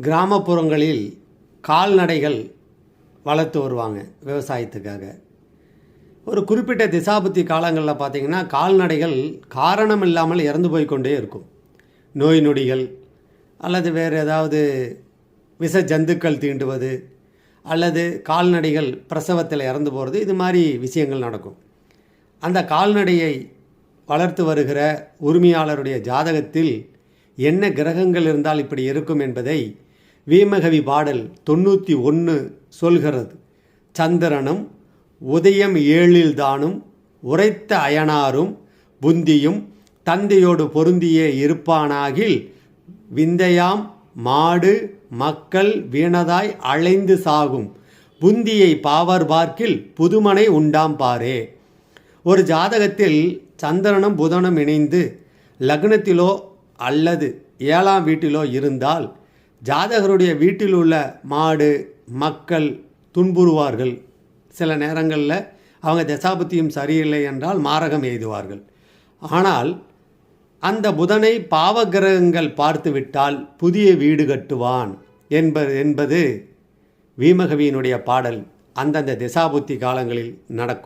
கிராமப்புறங்களில் கால்நடைகள் வளர்த்து வருவாங்க விவசாயத்துக்காக. ஒரு குறிப்பிட்ட திசாபுத்தி காலங்களில் பார்த்திங்கன்னா கால்நடைகள் காரணம் இல்லாமல் இறந்து போய் கொண்டே இருக்கும். நோய் நொடிகள் அல்லது வேறு ஏதாவது விஷ ஜந்துக்கள் தீண்டுவது அல்லது கால்நடைகள் பிரசவத்தில் இறந்து போகிறது இது மாதிரி விஷயங்கள் நடக்கும். அந்த கால்நடையை வளர்த்து வருகிற உரிமையாளருடைய ஜாதகத்தில் என்ன கிரகங்கள் இருந்தால் இப்படி இருக்கும் என்பதை வீமகவி பாடல் தொண்ணூற்றி ஒன்று சொல்கிறது. சந்திரனும் உதயம் ஏழில் தானும் உரைத்த அயனாரும் புந்தியும் தந்தையோடு பொருந்தியே இருப்பானாகில் விந்தையாம் மாடு மக்கள் வீணதாய் அலைந்து சாகும். புந்தியை பாவர் பார்க்கில் புதுமனை உண்டாம் பாரே. ஒரு ஜாதகத்தில் சந்திரனும் புதனும் இணைந்து லக்னத்திலோ அல்லது ஏழாம் வீட்டிலோ இருந்தால் ஜாதகருடைய வீட்டில் உள்ள மாடு மக்கள் துன்புறுவார்கள். சில நேரங்களில் அவங்க தசாபத்தியும் சரியில்லை என்றால் மாரகம் எய்துவார்கள். ஆனால் அந்த புதனை பாவகிரகங்கள் பார்த்துவிட்டால் புதிய வீடு கட்டுவான் என்பது என்பது வீமகவியினுடைய பாடல். அந்தந்த திசாபுத்தி காலங்களில் நடக்கும்.